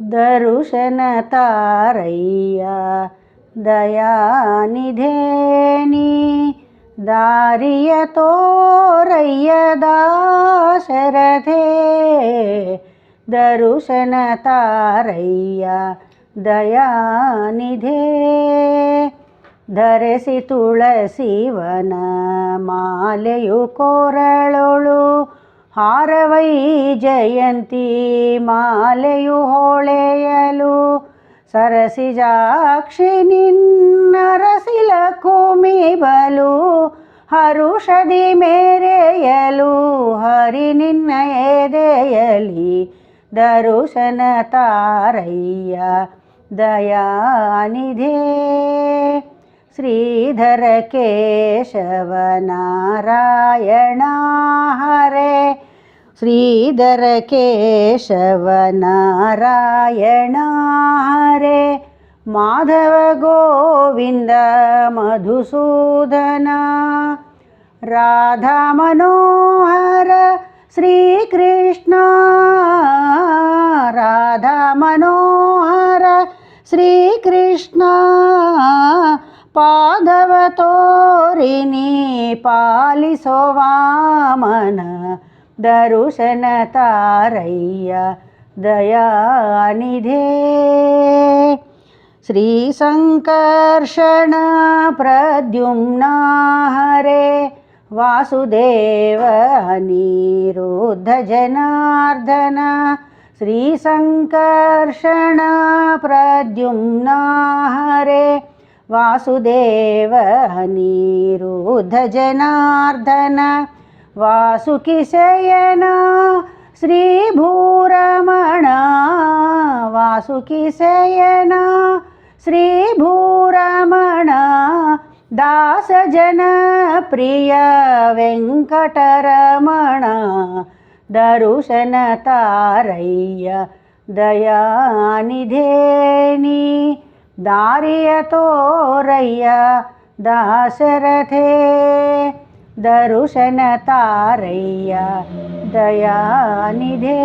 दर्शनतारय्या दयानिधेनि दारियतो रैय्य दाशरथे दरुशनतारय्या दयानिधे धर्सितुलसीवन मालयु कोरळुळु ಹಾರವೈ ಜಯಂತಿ ಮಾಲೆಯು ಹೊಳೆಯಲು ಸರಸಿಜಾಕ್ಷಿ ನಿನ್ನರಸಿಲ ಕುಮಿಬಲು ಹರುಷದಿ ಮೇರೆಯಲು ಹರಿ ನಿನ್ನ ಎದೆಯಲಿ ದರುಶನ ತಾರಯ್ಯ ದಯಾನಿಧೇ ಶ್ರೀಧರ ಕೇಶವ ನಾರಾಯಣ श्रीधरकेशवनारायणारे माधव गोविन्द रे माधवगोविन्द मधुसूदन राधामनोहर श्रीकृष्णा राधामनोहर श्रीकृष्णा पादवतोरिणी पालिसो वामन दरुशनतारय्या दयानिधे। श्रीसङ्कर्षण प्रद्युम्ना हरे वासुदेवनिरुद्ध जनार्दन श्रीसङ्कर्षण प्रद्युम्ना हरे वासुदेवानिरुद्धनार्दन वासुकिशयन श्रीभूरमण वासुकिशयन श्रीभूरमण दासजनप्रिय वेङ्कटरमण दरुशनतारय्य दयानिधेनि दारिय तोरय्य दाशरथे दरुशन तारय्य दयानिधे